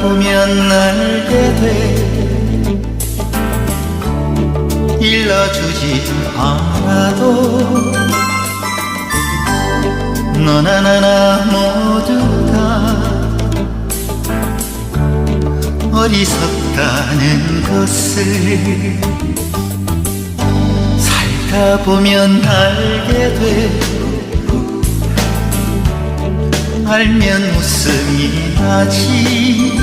보면 알게 돼. 일러주지 않아도 너나 나나 모두 다 어리석다는 것을 살다 보면 알게 돼 알면 웃음이 나지.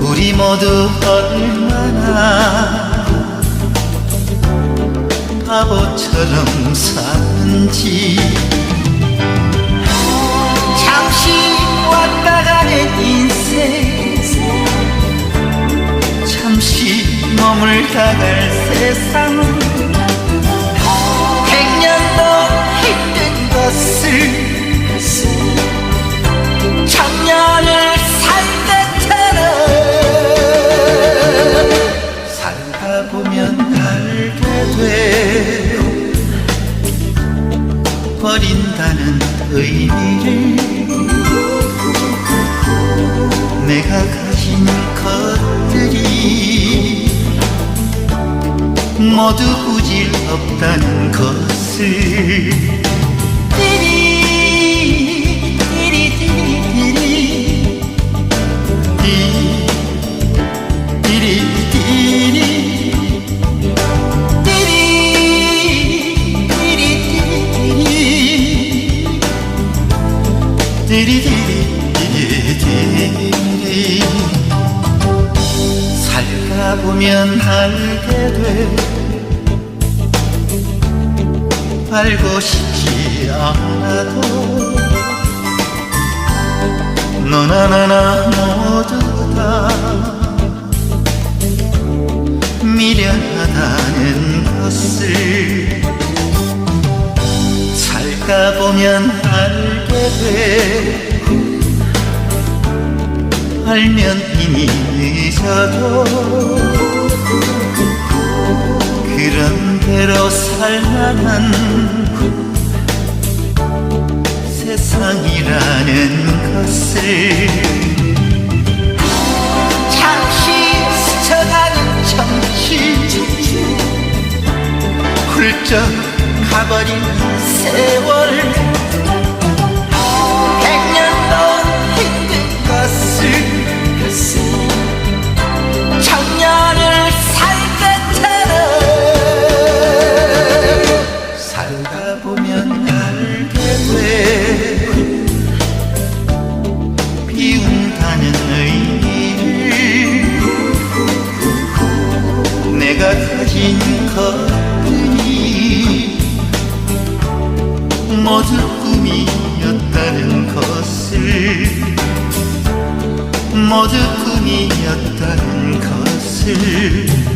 우리 모두 얼마나 바보처럼 사는지. 잠시 왔다 가는 인생. 잠시 머물다 갈 세상 백 보면 알게 돼. 버린다는 의미를 내가 가진 것들이 모두 부질 없다는 것을 띠리띠리띠리 살다 보면 알게 돼. 알고 싶지 않아도 너나 나나 모두 다 미련하다는 것을 살다 보면 돼. 알면 이미 늦어도 그런 대로 살만한 세상이라는 것을 잠시 스쳐가는 정치 훌쩍 가버린 세월 모두 꿈이었다는 것을. 모두 꿈이었다는 것을